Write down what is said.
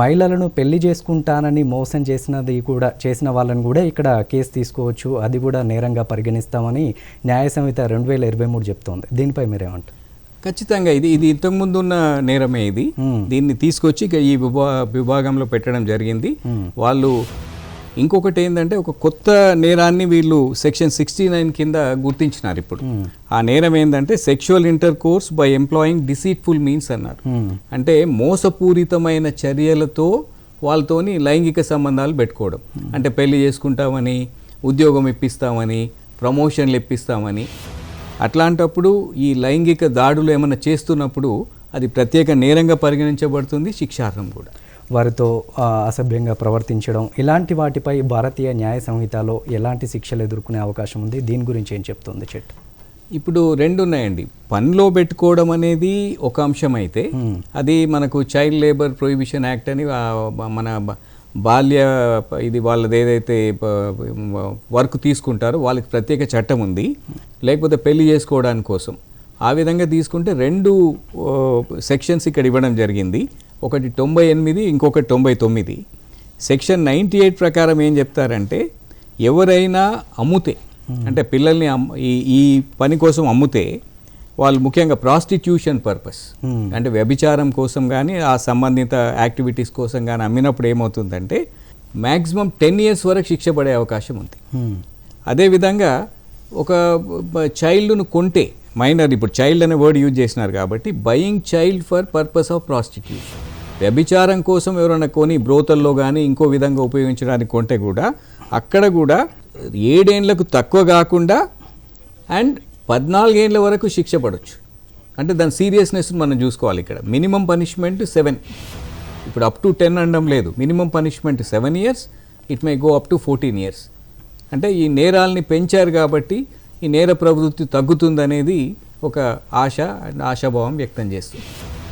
మహిళలను పెళ్ళి చేసుకుంటానని మోసం చేసినది కూడా చేసిన వాళ్ళని కూడా ఇక్కడ కేసు తీసుకోవచ్చు. అది కూడా నేరంగా పరిగణిస్తామని న్యాయ సంహిత రెండు వేల ఇరవై మూడు చెప్తోంది. దీనిపై మీరేమంటారు? ఖచ్చితంగా ఇది ఇది ఇంతకుముందు ఉన్న నేరమే ఇది. దీన్ని తీసుకొచ్చి ఈ విభా విభాగంలో పెట్టడం జరిగింది. వాళ్ళు ఇంకొకటి ఏంటంటే ఒక కొత్త నేరాన్ని వీళ్ళు సెక్షన్ సిక్స్టీ నైన్ కింద గుర్తించినారు ఇప్పుడు. ఆ నేరం ఏంటంటే sexual intercourse by employing deceitful means అన్నారు. Hmm. అంటే మోసపూరితమైన చర్యలతో వాళ్ళతోని లైంగిక సంబంధాలు పెట్టుకోవడం. అంటే పెళ్ళి చేసుకుంటామని ఉద్యోగం ఇప్పిస్తామని ప్రమోషన్లు ఇప్పిస్తామని. అట్లాంటప్పుడు ఈ లైంగిక దాడులు ఏమైనా చేస్తున్నప్పుడు అది ప్రత్యేక నేరంగా పరిగణించబడుతుంది శిక్షార్హం కూడా. వారితో అసభ్యంగా ప్రవర్తించడం. ఇలాంటి వాటిపై భారతీయ న్యాయ సంహితలో ఎలాంటి శిక్షలు ఎదుర్కొనే అవకాశం ఉంది? దీని గురించి ఏం చెప్తుంది చెట్టు ఇప్పుడు రెండు ఉన్నాయండి. పనిలో పెట్టుకోవడం అనేది ఒక అంశం అయితే అది మనకు చైల్డ్ లేబర్ ప్రొహిబిషన్ యాక్ట్ అని మన బాల్య ఇది వాళ్ళది ఏదైతే వర్క్ తీసుకుంటారో వాళ్ళకి ప్రత్యేక చట్టం ఉంది. లేకపోతే పెళ్ళి చేసుకోవడానికి కోసం ఆ విధంగా తీసుకుంటే రెండు సెక్షన్స్ ఇక్కడ ఇవ్వడం జరిగింది. ఒకటి తొంభై ఎనిమిది ఇంకొకటి తొంభై తొమ్మిది. సెక్షన్ నైంటీ ఎయిట్ ప్రకారం ఏం చెప్తారంటే ఎవరైనా అమ్ముతే అంటే పిల్లల్ని ఈ ఈ పని కోసం అమ్ముతే వాళ్ళు ముఖ్యంగా ప్రాస్టిట్యూషన్ పర్పస్ అంటే వ్యభిచారం కోసం కానీ ఆ సంబంధిత యాక్టివిటీస్ కోసం కానీ అమ్మినప్పుడు ఏమవుతుందంటే మ్యాక్సిమం టెన్ ఇయర్స్ వరకు శిక్ష పడే అవకాశం ఉంది. హ్మ్. అదేవిధంగా ఒక చైల్డ్ను కొంటే మైనర్ ఇప్పుడు చైల్డ్ అనే వర్డ్ యూజ్ చేసినారు కాబట్టి buying child for purpose of prostitution వ్యభిచారం కోసం ఎవరైనా కొని బ్రోతల్లో కానీ ఇంకో విధంగా ఉపయోగించడానికి కొంటే కూడా అక్కడ కూడా ఏడేండ్లకు తక్కువ కాకుండా అండ్ పద్నాలుగేండ్ల వరకు శిక్ష పడవచ్చు అంటే దాని సీరియస్నెస్ మనం చూసుకోవాలి ఇక్కడ. మినిమం పనిష్మెంట్ సెవెన్ ఇప్పుడు అప్ టు టెన్ అనడం లేదు. Minimum punishment seven years it may go up to fourteen years అంటే ఈ నేరాలని పెంచారు కాబట్టి ఈ నేర ప్రవృత్తి తగ్గుతుందనేది ఒక ఆశ అండ్ ఆశాభావం వ్యక్తం చేస్తుంది.